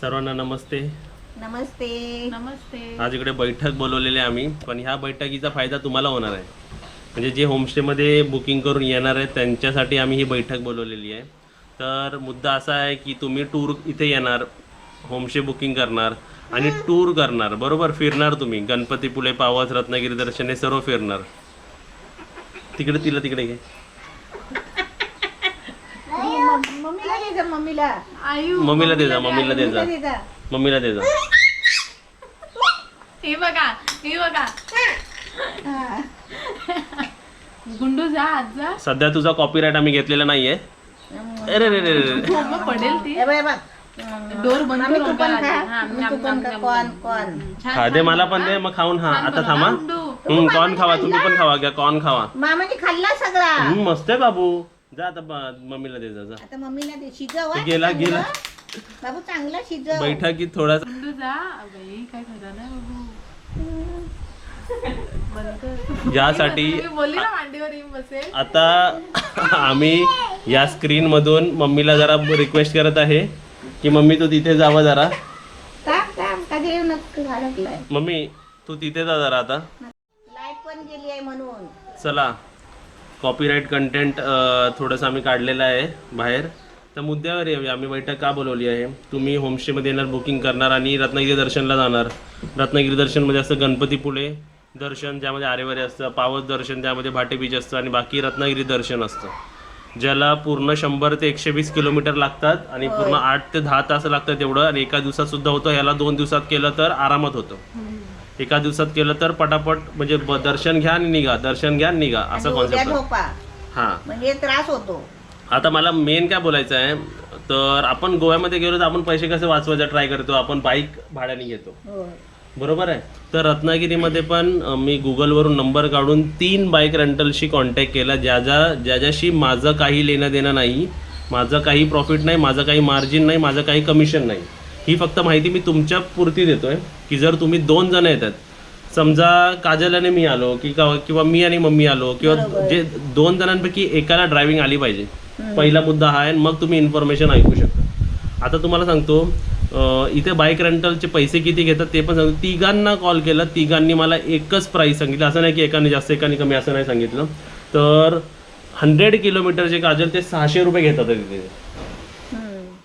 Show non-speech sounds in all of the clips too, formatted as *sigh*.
सर्वांना नमस्ते. नमस्ते. नमस्ते. आज इकडे बैठक बोलवलेली आहे आम्ही पण ह्या बैठकीचा फायदा तुम्हाला होणार आहे. म्हणजे जे होमस्टेमध्ये बुकिंग करून येणार आहेत त्यांच्यासाठी आम्ही ही बैठक बोलवलेली आहे. तर मुद्दा असा आहे की तुम्ही टूर इथे येणार होमस्टे बुकिंग करणार आणि टूर करणार बरोबर? फिरणार तुम्ही. गणपतीपुळे पावस रत्नागिरी दर्शन हे सर्व फिरणार. तिकडे तिला तिकडे घे मम- मम्मीला दे जा मम्मीला. आयु. मम्मीला दे जा मम्मीला दे जा. दे जा. मम्मीला दे जा. हे बघा हे बघा. हा. गुंडू जा आज जा. सध्या तुझा कॉपीराईट आम्ही घेतलेला नाहीये. अरे रे रे रे पडेल ती. हे बघ, हे बघ. डोर बंद करून तू पण आधी. खा. हा, तू पण खा. नम, कॉर्न. कॉर्न छान, हा दे मला. पण दे मग खाऊन हा. आता थांबा. गुंडू. हम्म कॉर्न खावा तुम्ही पण खावा घ्या कॉर्न खावा. मामाने खाल्ला सगळा. हम्म, मस्त आहे बाबू. जा आता ब- मम्मीला दे जा जा. आता मम्मीला दे. शिजव हा, गेला. गेला. बाबू चांगला शिजव. बैठकीत थोडासा गुंडू जा. बाई काय खरं नाही बाबू. बंद. कर. ज्यासाठी मी बोलली ना मांडीवर येऊन बसेल. आता आम्ही या स्क्रीन मधून मम्मीला जरा रिक्वेस्ट करत आहे की मम्मी तू तिथे जावं जरा. टाक टाक कधी येऊ नको घालवलाय मम्मी तू तिथे जा जरा आता. लाइट पण गेली आहे म्हणून. चला. कॉपीराईट कंटेंट थोडंसं आम्ही काढलेलं आहे बाहेर. तर मुद्द्यावर येऊया. आम्ही बैठक का बोलवली आहे? तुम्ही होमस्टेमध्ये येणार बुकिंग करणार आणि रत्नागिरी दर्शनला जाणार. रत्नागिरी दर्शनमध्ये असतं गणपतीपुळे दर्शन ज्यामध्ये आरेवारी असतं पावस दर्शन त्यामध्ये भाटे बीच असतं आणि बाकी रत्नागिरी दर्शन असतं. ज्याला पूर्ण शंभर ते एकशे वीस किलोमीटर लागतात आणि पूर्ण आठ ते दहा तास लागतात तेवढं आणि एका दिवसात सुद्धा होतं. ह्याला दोन दिवसात केलं तर आरामात होतं. एका दिवसात केलं तर पटापट म्हणजे ब- दर्शन घ्या आणि निघा दर्शन घ्या आणि निघा असं उद्या कॉन्सेप्ट झोपा. हां. म्हणजे त्रास होतो. आता मला मेन काय बोलायचं आहे तर आपण गोव्यामध्ये गेलो तर आपण पैसे कसे वाचवायचा ट्राय करतो आपण बाईक भाड्याने घेतो. होय. बरोबर आहे? तर रत्नागिरीमध्ये पण अं, मी गुगलवरून नंबर काढून तीन बाईक रेंटलशी कॉन्टॅक्ट केला ज्या ज्या ज्याच्याशी माझं काही लेणं देणं नाही माझं काही प्रॉफिट नाही माझं काही मार्जिन नाही माझं काही कमिशन नाही. ही फक्त माहिती मी तुमच्या पुरती देतोय. की जर तुम्ही दोन जण येतात समजा काजल आणि मी आलो की का- किंवा मी आणि मम्मी आलो किंवा जे दोन जणांपैकी एकाला ड्रायव्हिंग आली पाहिजे. पहिला मुद्दा हा आहे आणि मग तुम्ही इन्फॉर्मेशन ऐकू शकता. आता तुम्हाला सांगतो अं, इथे बाईक रेंटलचे पैसे किती घेतात ते पण सांगतो. तिघांना कॉल केला तिघांनी मला एकच प्राईस सांगितलं. असं नाही की एकाने जास्त एकाने कमी असं नाही सांगितलं. तर हंड्रेड किलोमीटरचे काजल ते सहाशे रुपये घेतात तिथे.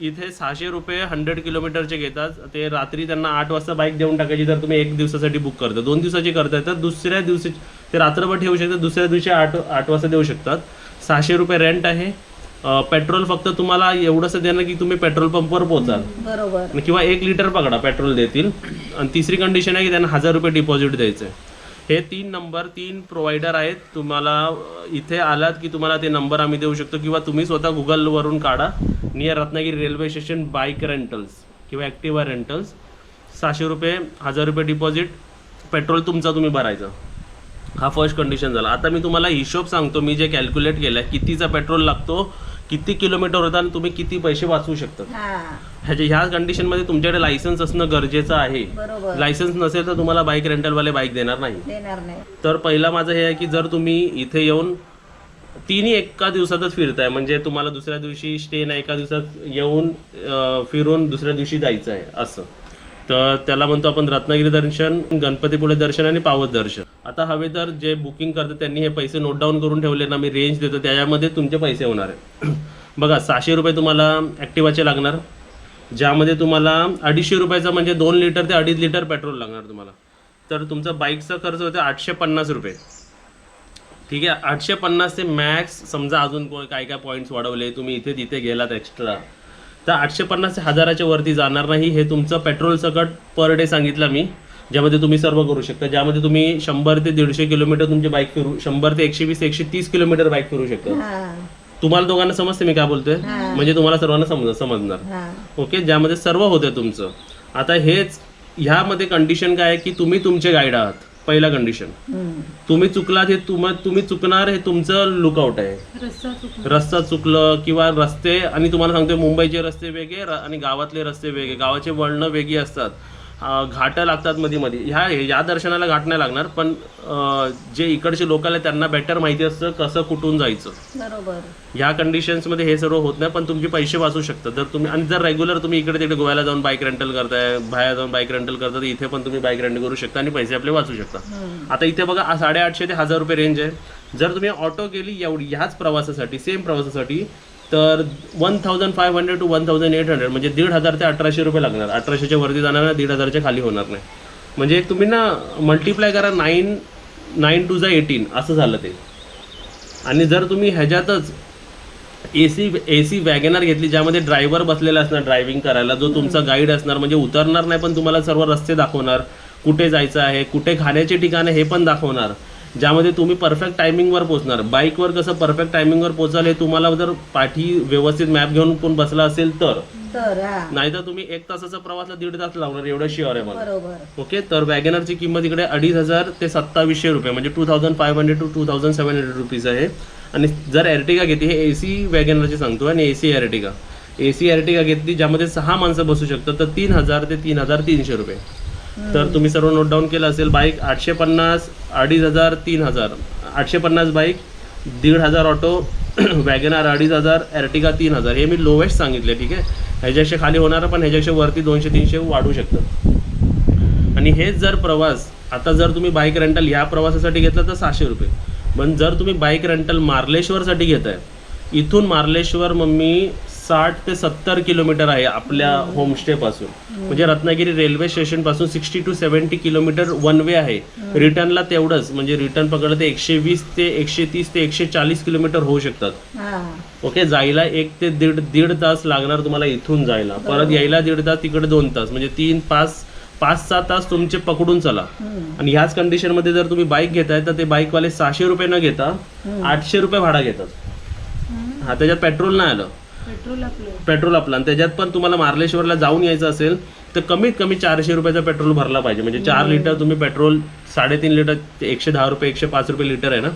इथे सहाशे रुपये हंड्रेड किलोमीटरचे घेतात. ते रात्री त्यांना आठ वाजता बाईक देऊन टाकायची जर तुम्ही एक दिवसासाठी बुक करता. दोन दिवसाची करताय तर दुसऱ्या दिवशी ते रात्रभर ठेवू शकतात दुसऱ्या दिवशी आठ आठ वाजता देऊ शकतात. सहाशे रुपये रेंट आहे. पेट्रोल फक्त तुम्हाला एवढंसं देणं की तुम्ही पेट्रोल पंपवर पोचाल बरोबर. किंवा एक लिटर पकडा पेट्रोल देतील. आणि तिसरी कंडिशन आहे की त्यांना हजार रुपये डिपॉझिट द्यायचं आहे हे तीन नंबर तीन प्रोव्हायडर आहेत. तुम्हाला इथे आलात की तुम्हाला ते नंबर आम्ही देऊ शकतो किंवा तुम्ही स्वतः गुगलवरून काढा. Near Ratnagiri railway station bike rentals किंवा ॲक्टिवा रेंटल्स सहाशे रुपये हजार रुपये डिपॉझिट पेट्रोल तुमचा तुम्ही भरायचं. हा फर्स्ट कंडिशन झाला. आता मी तुम्हाला हिशोब सांगतो मी जे कॅल्क्युलेट केलं आहे कितीचा पेट्रोल लागतो किती किलोमीटर होता आणि तुम्ही किती पैसे वाचवू शकता. हा. ह्याच्या ह्या कंडिशनमध्ये तुमच्याकडे लायसन्स असणं गरजेचं आहे. बरोबर. लायसन्स नसेल तर तुम्हाला बाईक रेंटलवाले बाईक देणार नाही. देणार नाही. तर पहिला माझं हे आहे की जर तुम्ही इथे येऊन तिन्ही एका दिवसातच फिरताय म्हणजे तुम्हाला दुसऱ्या दिवशी स्टे नाही एका दिवसात येऊन अं, फिरून दुसऱ्या दिवशी जायचं आहे असं. तर त्याला म्हणतो आपण रत्नागिरी दर्शन गणपतीपुळे दर्शन आणि पावस दर्शन. आता हवे तर जे बुकिंग करतात त्यांनी हे पैसे नोट डाऊन करून ठेवले ना मी रेंज देतो त्याच्यामध्ये तुमचे पैसे होणार आहे *clears throat* बघा सहाशे रुपये तुम्हाला ॲक्टिवाचे लागणार. ज्यामध्ये तुम्हाला अडीचशे रुपयाचं म्हणजे दोन लिटर ते अडीच लिटर पेट्रोल लागणार तुम्हाला. तर तुमचा बाईकचा खर्च होतो आठशे पन्नास रुपये. ठीक आहे? आठशे पन्नास ते मॅक्स समजा अजून को- काय काय पॉईंट्स वाढवले तुम्ही इथे तिथे गेलात एक्स्ट्रा तर आठशे पन्नास ते हजाराच्या वरती जाणार नाही हे तुमचं पेट्रोल सकट पर डे सांगितलं मी ज्यामध्ये तुम्ही सर्व करू शकता. ज्यामध्ये तुम्ही शंभर ते दीडशे किलोमीटर तुमची बाईक फिरू शंभर ते एकशे वीस एकशे तीस किलोमीटर बाईक फिरू शकता. तुम्हाला दोघांना समजते मी काय बोलतोय? म्हणजे तुम्हाला सर्वांना समज समजणार. हा. ओके? ज्यामध्ये सर्व होते तुमचं. आता हेच ह्यामध्ये कंडिशन काय आहे की तुम्ही तुमचे गाईड आहात. पहिला कंडिशन. तुम्ही चुकलात हे तुम तुम्ही चुकणार हे तुमचं लुकआउट आहे. रस्ता चुकला. रस्ता चुकलं किंवा रस्ते आणि तुम्हाला सांगतोय मुंबईचे रस्ते वेगळे आणि गावातले रस्ते वेगळे. गावाचे वळणं वेगळी असतात. घाटं लागतात मध्ये मध्ये ह्या या दर्शनाला घाट नाही लागणार पण जे इकडचे लोकल आहे त्यांना बेटर माहिती असतं कसं कुठून जायचं. बरोबर. ह्या कंडिशन्समध्ये हे सर्व होत नाही पण तुमचे पैसे वाचू शकतात. जर तुम्ही आणि जर रेग्युलर तुम्ही इकडे तिकडे गोव्याला जाऊन बाईक रेंटल करताय बाहेर जाऊन बाईक रेंटल करता इथे पण तुम्ही बाईक रेंट करू शकता आणि पैसे आपले वाचू शकता. आता इथे बघा साडेआठशे ते हजार रुपये रेंज आहे. जर तुम्ही ऑटो केली एवढी ह्याच प्रवासासाठी सेम प्रवासासाठी तर one thousand five hundred to one thousand eight hundred म्हणजे दीड हजार ते अठराशे रुपये लागणार. अठराशेच्या वरती जाणार ना दीड हजारच्या खाली होणार नाही. म्हणजे तुम्ही ना मल्टिप्लाय करा नाईन नाईन टू जा एटीन असं झालं ते. आणि जर तुम्ही ह्याच्यातच A C A C WagonR घेतली ज्यामध्ये ड्रायव्हर बसलेला असणार ड्रायव्हिंग करायला जो तुमचा गाईड असणार म्हणजे उतरणार नाही पण तुम्हाला सर्व रस्ते दाखवणार कुठे जायचं आहे कुठे खाण्याचे ठिकाण आहे हे पण दाखवणार. ज्यामध्ये तुम्ही परफेक्ट टायमिंगवर पोहोचणार. बाईकवर कसं परफेक्ट टायमिंगवर पोहोचाल हे तुम्हाला जर पाठी व्यवस्थित मॅप घेऊन कोण बसला असेल तर. तर हा. नाहीतर तुम्ही एक तासाचा प्रवासला दीड तास लावणार एवढं शिअर आहे मला. बरोबर. ओके तर वॅगनरची किंमत इकडे अडीच हजार ते सत्तावीसशे रुपये म्हणजे two thousand five hundred to two thousand seven hundred rupees आहे. आणि जर एर्टिगा घेतली हे ए सी वॅगनरची सांगतो आणि A C Ertiga A C Ertiga घेतली ज्यामध्ये सहा माणसं बसू शकतात तर तीन हजार ते तीन हजार तीनशे रुपये. तर तुम्ही सर्व नोट डाऊन केलं असेल बाईक आठशे पन्नास अडीच हजार तीन हजार. आठशे पन्नास बाईक दीड हजार ऑटो वॅगनार *clears throat* अडीच हजार एर्टिगा तीन हजार. हे मी लोवेस्ट सांगितले ठीक आहे? ह्याच्यापेक्षा खाली होणार पण ह्याच्यापेक्षा वरती दोनशे तीनशे वाढू शकतं. आणि हेच जर प्रवास आता जर तुम्ही बाईक रेंटल ह्या प्रवासासाठी घेतला तर सहाशे रुपये. पण जर तुम्ही बाईक रेंटल मार्लेश्वरसाठी घेताय इथून मार्लेश्वर मम्मी साठ ते सत्तर किलोमीटर आहे आपल्या होमस्टे पासून. म्हणजे रत्नागिरी रेल्वे स्टेशनपासून sixty to seventy kilometre one way आहे. रिटर्नला तेवढंच म्हणजे रिटर्न पकडलं ते एकशे वीस ते एकशे तीस ते एकशे चाळीस किलोमीटर होऊ शकतात. हा. ओके जायला एक ते दीड दीड तास लागणार तुम्हाला इथून जायला. परत यायला दीड तास तिकडे दोन तास. म्हणजे तीन पाच पाच सहा तास तुमचे पकडून चला. हम्म. आणि ह्याच कंडिशनमध्ये जर तुम्ही बाईक घेताय तर ते बाईकवाले सहाशे रुपये न घेता आठशे रुपये भाडा घेतात. हा. त्याच्यात पेट्रोल नाही आलं. पेट्रोल आपलं. पेट्रोल आपलं. आणि त्याच्यात पण तुम्हाला मार्लेश्वरला जाऊन यायचं असेल तर कमीत कमी चारशे रुपयाचा पेट्रोल भरला पाहिजे. म्हणजे चार लिटर तुम्ही पेट्रोल साडेतीन लिटर एकशे दहा रुपये एकशे पाच रुपये लिटर आहे ना?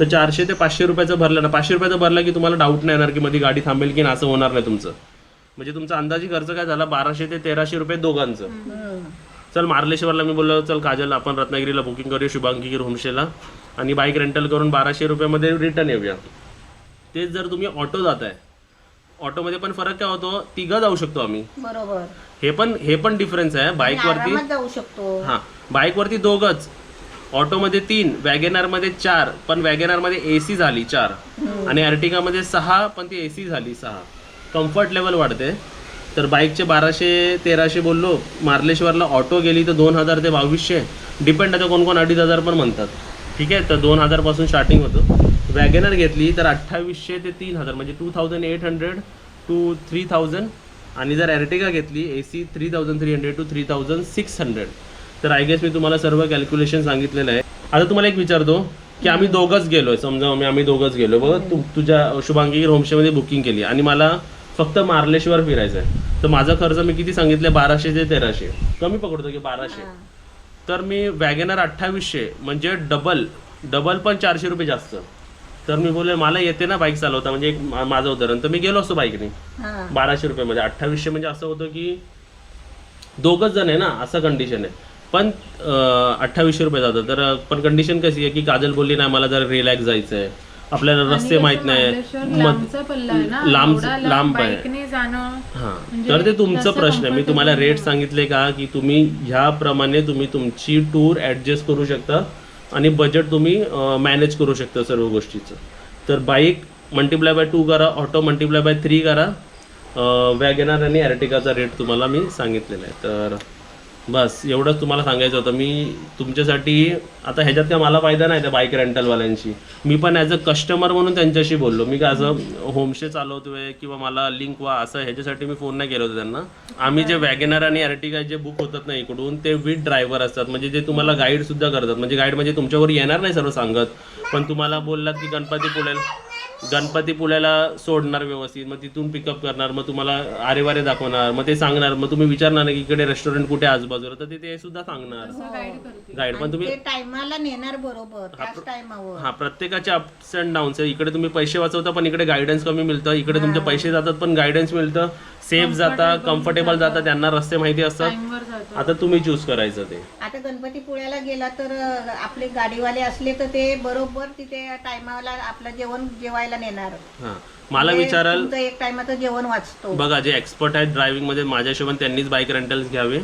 तर चारशे ते पाचशे रुपयाचं भरलं ना पाचशे रुपयाचं भरला की तुम्हाला डाऊट नाही येणार की मध्ये गाडी थांबेल की नाही असं होणार नाही तुमचं. म्हणजे तुमचा अंदाजी खर्च काय झाला? बाराशे ते तेराशे रुपये दोघांचं. चल मार्लेश्वरला मी बोललो चल काजल आपण रत्नागिरीला बुकिंग करूया शुभांगी होमस्टेला आणि बाईक रेंटल करून बाराशे रुपयामध्ये रिटर्न येऊया. तेच जर तुम्ही ऑटो जाताय ऑटोमध्ये पण फरक काय होतो? तिघं जाऊ शकतो आम्ही. बरोबर. हे पण हे पण डिफरन्स आहे. आणि बाईकवरती आरामात जाऊ शकतो. हां. बाईकवरती दोघंच. ऑटोमध्ये तीन वॅगेनारमध्ये चार पण वॅगेनारमध्ये ए सी झाली चार. आणि अर्टिगामध्ये सहा पण ती ए सी झाली सहा. कम्फर्ट लेवल वाढते. तर बाईकचे बाराशे तेराशे बोललो. मार्लेश्वरला ऑटो गेली तर दोन हजार ते बावीसशे. डिपेंड आता कोण कोण अडीच हजार पण म्हणतात. ठीक आहे? तर दोन हजारपासून स्टार्टिंग होतं. वॅगेनर घेतली तर अठ्ठावीसशे ते तीन हजार म्हणजे two thousand eight hundred to three thousand आणि जर एर्टिगा घेतली A C three thousand three hundred to three thousand six hundred तर आय गेस मी तुम्हाला सर्व कॅल्क्युलेशन सांगितलेलं आहे. आता तुम्हाला एक विचारतो की आम्ही दोघंच गेलोय. समजा आम्ही आम्ही दोघंच गेलो बघा तू तुझ्या शुभांगी होमस्टेमध्ये बुकिंग केली आणि मला फक्त मार्लेश्वर फिरायचं आहे. तर माझा खर्च मी किती सांगितलं बाराशे ते तेराशे. कमी पकडतो की बाराशे? तर मी वॅगनर अठ्ठावीसशे म्हणजे डबल डबल पण चारशे रुपये जास्त. तर मी बोलले मला येते ना बाईक चालवता. म्हणजे एक मा- माझं उदाहरण. तर मी गेलो असतो बाईकने हा. बाराशे रुपयामध्ये अठ्ठावीसशे म्हणजे असं होतं की दोघंच जण आहे ना असं कंडिशन आहे. पण अं, अठ्ठावीसशे रुपये जातं तर पण कंडिशन कशी आहे की काजल बोलली नाही मला जरा रिलॅक्स जायचं आहे आपल्याला रस्ते माहीत नाही. लांबचा पल्ला आहे ना. लांब- एवढा लांब आहे. बाईकने जाणं हां. म्हणजे तर ते तुमचं प्रश्न आहे. मी तुम्हाला रेट सांगितले का की तुम्ही ह्याप्रमाणे तुम्ही तुमची टूर ॲडजस्ट करू शकता. आणि बजेट तुम्ही मॅनेज करू शकता सर्व गोष्टीचं. तर बाईक मल्टिप्लाय बाय टू करा ऑटो मल्टिप्लाय बाय थ्री करा. वॅगनार आणि ॲर्टिकाचा रेट तुम्हाला मी सांगितलेला आहे. तर बस एवढंच तुम्हाला सांगायचं होतं. मी तुमच्यासाठी आता ह्याच्यात काय मला फायदा नाही त्या बाईक रेंटलवाल्यांशी मी पण ॲज अ कस्टमर म्हणून त्यांच्याशी बोललो. मी काय असं होमस्टे चालवतोय किंवा मला लिंक वा असं ह्याच्यासाठी मी फोन नाही केला होता त्यांना. आम्ही जे वॅगनर आणि अर्टिगा जे बुक होतात ना इकडून ते विथ ड्रायव्हर असतात. म्हणजे जे तुम्हाला गाईड सुद्धा करतात. म्हणजे गाईड म्हणजे तुमच्यावर येणार नाही सर्व सांगत. पण तुम्हाला बोललात की गणपती पुण्याला गणपती पुण्याला सोडणार व्यवस्थित मग तिथून पिकअप करणार मग तुम्हाला आरे वारे दाखवणार मग ते सांगणार मग तुम्ही विचारणार ना की इकडे रेस्टॉरंट कुठे आजूबाजूला तर ते ते सुद्धा सांगणार. गाईड पण तुम्ही ते टायमाला नेणार बरोबर त्याच टायमावर हा प्रत्येकाचे अप्स अँड डाऊन्स आहे. इकडे तुम्ही पैसे वाचवता पण इकडे गायडन्स कमी मिळतं इकडे तुमचे पैसे जातात पण गायडन्स मिळतं. सेफ जाता कम्फर्टेबल जाता त्यांना रस्ते माहिती असतात. आता तुम्ही चूज करायचं ते. आता गणपतीपुळ्याला गेला तर आपले गाडीवाले असले तर ते बरोबर तिथे टायमाला आपलं जेवण जेवायला नेणार. हा. मला म्हणजे विचाराल तुमचं एक टायमाचं जेवण वाचतो. बघा जे एक्सपर्ट आहेत ड्रायव्हिंगमध्ये माझ्या हिशोबाने त्यांनीच बाईक रेंटल्स घ्यावे.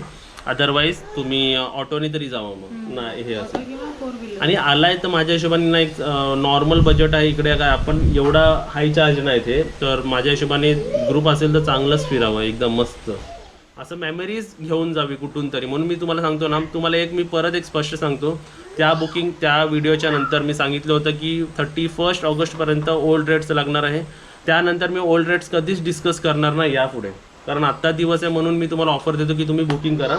अदरवाईज तुम्ही ऑटोने तरी जावं मग. नाही हे असं. आणि आलाय तर माझ्या हिशोबाने ना एक नॉर्मल बजेट आहे इकडे. काय आपण एवढा हाय चार्ज नाही ते. तर माझ्या हिशोबाने ग्रुप असेल तर चांगलंच फिरावं एकदम मस्त. असं मेमरीज घेऊन जावी कुठून तरी. म्हणून मी तुम्हाला सांगतो ना तुम्हाला एक मी परत एक स्पष्ट सांगतो. त्या बुकिंग त्या व्हिडिओच्या नंतर मी सांगितलं होतं की थर्टी फर्स्ट ऑगस्टपर्यंत ओल्ड रेट्स लागणार आहे. त्यानंतर मी ओल्ड रेट्स कधीच डिस्कस करणार नाही यापुढे. कारण आत्ता दिवस आहे म्हणून मी तुम्हाला ऑफर देतो की तुम्ही बुकिंग करा.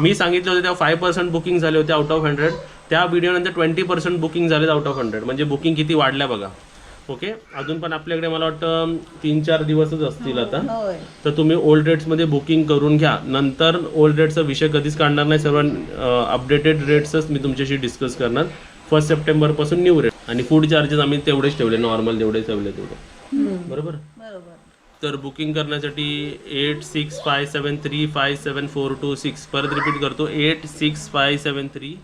मी सांगितलं होतं तेव्हा फाय पर्सेंट बुकिंग झाले होते आउट ऑफ हंड्रेड त्या व्हिडिओनंतर ट्वेंटी पर्सेंट बुकिंग झाले आउट ऑफ हंड्रेड म्हणजे बुकिंग किती वाढल्या बघा. ओके अजून पण आपल्याकडे मला वाटतं तीन चार दिवसच असतील आता. होय तर तुम्ही ओल्ड रेट्समध्ये बुकिंग करून घ्या. नंतर ओल्ड रेटचा विषय कधीच काढणार नाही. सर्व अपडेटेड रेट्सच मी तुमच्याशी डिस्कस करणार. फर्स्ट सप्टेंबरपासून न्यू रेट आणि फूड चार्जेस आम्ही तेवढेच ठेवले. नॉर्मल जेवढे ठेवले तेवढे. बरोबर? बरोबर. तर बुकिंग करण्यासाठी eight six five seven three five seven four two six. परत रिपीट करतो eight six five seven three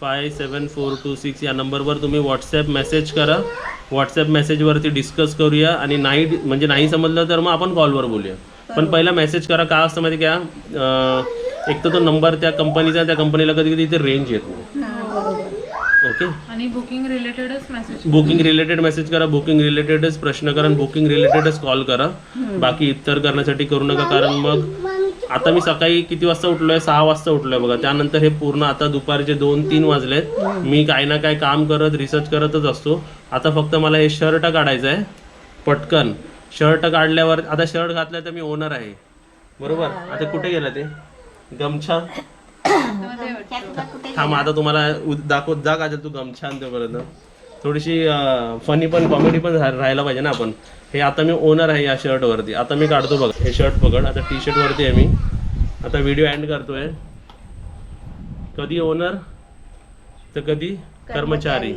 five seven four two six. या नंबरवर तुम्ही व्हॉट्सॲप मेसेज करा. व्हॉट्सॲप मेसेजवरती डिस्कस करूया आणि नाही म्हणजे नाही समजलं तर मग आपण कॉलवर बोलूया. पण पहिला मेसेज करा का असतं माहिती का? एक तर तो नंबर त्या कंपनीचा त्या कंपनीला कधी कधी इथे रेंज येत नाही. ओके? आणि बुकिंग रिलेटेडच मेसेज बुकिंग रिलेटेड मेसेज करा बुकिंग रिलेटेडच प्रश्न करा बुकिंग रिलेटेडच कॉल करा. बाकी इतर करण्यासाठी करू नका कारण मग आता मी सकाळी किती वाजता उठलोय? सहा वाजता उठलोय बघा. त्यानंतर हे पूर्ण आता दुपारचे दोन तीन वाजलेत. मी काय ना काय काम करत रिसर्च करतच असतो. आता फक्त मला हे शर्ट काढायचं आहे पटकन. शर्ट काढल्यावर आता शर्ट घातलं तर मी ओनर आहे. बरोबर? आता कुठे गेलं ते? गमछा? *coughs* थांब आता तुम्हाला दाखवत जा का तू गमछा आणतो परत. थोडीशी फनी पण कॉमेडी पण झा- राहायला पाहिजे ना आपण. हे आता मी ओनर आहे या शर्ट वरती. आता मी काढतो बघ. हे शर्ट पकड. आता टी शर्ट वरती आहे मी. आता व्हिडिओ एंड करतोय. कधी ओनर तर कधी? कर्मचारी.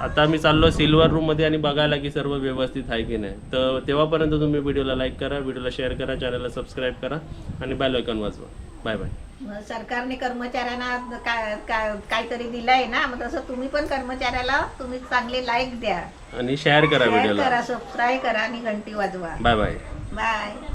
आता मी चाललो सिल्वर रूममध्ये आणि बघायला की सर्व व्यवस्थित आहे की नाही. तर तेव्हापर्यंत तुम्ही व्हिडिओला लाईक करा व्हिडिओला शेअर करा चॅनलला सबस्क्राईब करा आणि बेल आयकॉन वाजवा. बाय बाय मग सरकारने कर्मचाऱ्यांना काय काय- काहीतरी दिलंय ना मग तसं तुम्ही पण कर्मचाऱ्याला तुम्ही चांगले लाईक द्या. आणि शेअर करा शेअर व्हिडिओला करा सबस्क्राईब करा आणि घंटी वाजवा. Bye bye bye